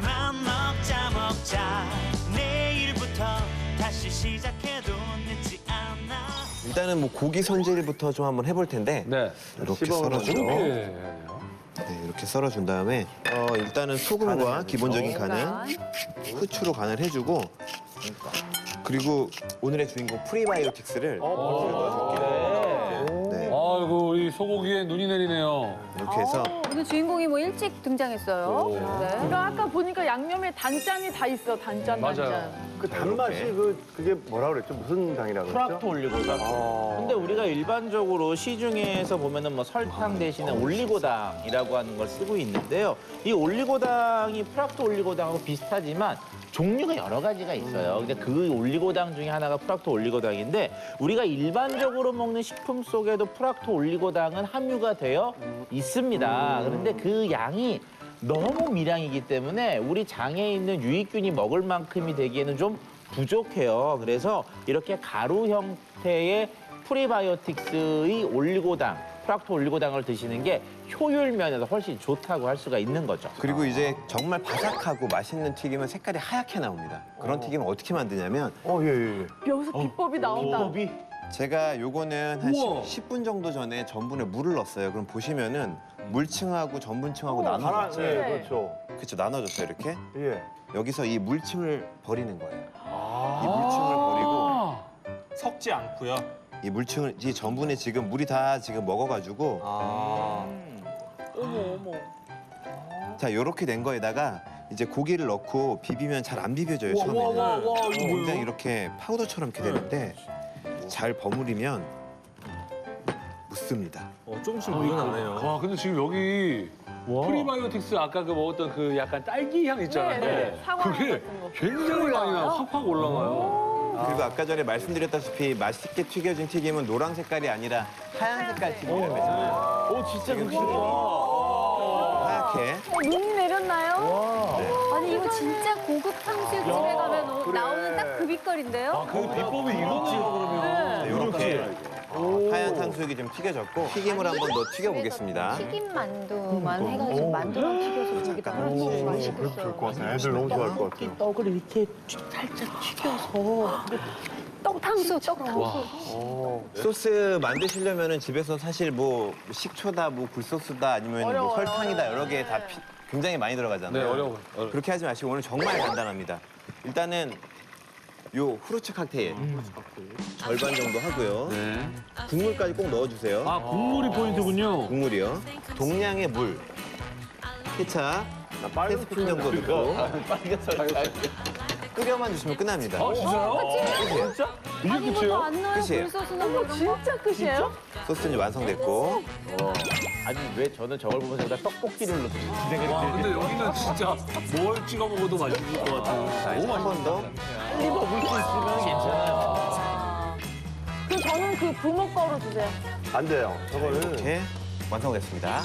하지만 먹자 먹자. 내일부터 다시 시작해도 늦지 않아. 일단은 뭐 고기 손질부터 좀 한번 해볼 텐데 네. 이렇게 썰어주고. 이렇게. 네, 이렇게 썰어준 다음에 어, 일단은 소금과 기본적인 간은 후추로 간을 해주고 그리고 오늘의 주인공 프리바이오틱스를 넣어줄게요. 네, 아이고 우리 소고기에 눈이 내리네요. 이렇게 해서 오늘 주인공이 뭐 일찍 등장했어요. 네. 그러니까 아까 보니까 양념에 단짠이 다 있어. 단짠, 맞아요. 단짠. 그 단맛이 그 그게 뭐라 그랬죠? 무슨 당이라고 그랬죠? 프락토 올리고당. 근데 우리가 일반적으로 시중에서 보면은 뭐 설탕 대신에 올리고당이라고 하는 걸 쓰고 있는데요. 이 올리고당이 프락토 올리고당하고 비슷하지만 종류가 여러 가지가 있어요. 근데 그 올리고당 중에 하나가 프락토 올리고당인데 우리가 일반적으로 먹는 식품 속에도 프락토 올리고당은 함유가 되어 있습니다. 그런데 그 양이 너무 미량이기 때문에 우리 장에 있는 유익균이 먹을 만큼이 되기에는 좀 부족해요. 그래서 이렇게 가루 형태의 프리바이오틱스의 올리고당, 프락토 올리고당을 드시는 게 효율 면에서 훨씬 좋다고 할 수가 있는 거죠. 그리고 이제 정말 바삭하고 맛있는 튀김은 색깔이 하얗게 나옵니다. 그런 튀김을 어떻게 만드냐면 어, 예, 예, 예. 여기서 비법이 나온다. 제가 요거는 한 우와. 10, 분 정도 전에 전분에 물을 넣었어요. 그럼 보시면은 물층하고 전분층하고 나눠졌어요. 예, 그렇죠. 그렇죠, 나눠졌어요 이렇게. 예. 여기서 이 물층을 버리는 거예요. 아. 이 물층을 버리고 아, 섞지 않고요. 이 물층을 이 전분에 지금 물이 다 지금 먹어가지고 아. 어머, 어머. 자 요렇게 된 거에다가 이제 고기를 넣고 비비면 잘 안 비벼져요 와, 처음에는. 와, 와, 와, 이거 굉장히 뭐예요? 이렇게 파우더처럼 이렇게 되는데 잘 버무리면 묻습니다. 어, 조금씩 묻어나네요. 와 근데 지금 여기 프리바이오틱스 아까 그 먹었던 그 약간 딸기 향 있잖아요. 네, 네. 사과 그게 같은 거. 굉장히 많이 나, 확확 올라가요. 그리고 아까 전에 말씀드렸다시피 맛있게 튀겨진 튀김은 노란 색깔이 아니라 하얀 색깔 튀김이라고 했잖아요. 오, 진짜 그렇게 하얗게. 어, 눈이 내렸나요? 아니 이거 진짜 고급 탕수육 집에 가면 오- 나오는 딱 그 빛깔인데요? 아, 그 비법이 이거지요 그러면. 이렇게 하얀 탕수육이 좀 튀겨졌고 튀김을 한번 더 튀겨보겠습니다. 튀김 만두만 해가지고 만두랑 튀겨서 저기다 하면 맛있겠어요. 좋을 것 같아요. 애들 너무 좋아할 것 같아요. 떡을 이렇게 살짝 튀겨서 떡탕수, 떡탕수. 소스 만드시려면 집에서 사실 뭐 식초다, 뭐 굴소스다, 아니면 뭐. 설탕이다 여러 개 다 굉장히 많이 들어가잖아요. 네 어려워. 어려워. 그렇게 하지 마시고 오늘 정말 간단합니다. 일단은 요 후르츠 칵테일 절반 정도 하고요. 네. 국물까지 꼭 넣어주세요. 아 국물이 포인트군요. 국물이요. 동량의 물, 케찹 세 스푼 정도 넣고 끓여만 주시면 끝납니다. 아 진짜요? 진짜? 이게 아니 끝이에요? 안 넣어요? 끝이에요. 굴소스는 뭐? 진짜 끝이에요? 소스는 이제 완성됐고 아니 왜 저는 저걸 보면서 여기다 떡볶이를 넣지 와 근데 여기는 진짜 뭘 찍어 먹어도 맛있을 것 같아요. 너무 한번 더. 빨리 먹을 수 있으면 괜찮아요. 그럼 저는 그 부모 거로 주세요. 안 돼요. 저거는. 이렇게 완성됐습니다.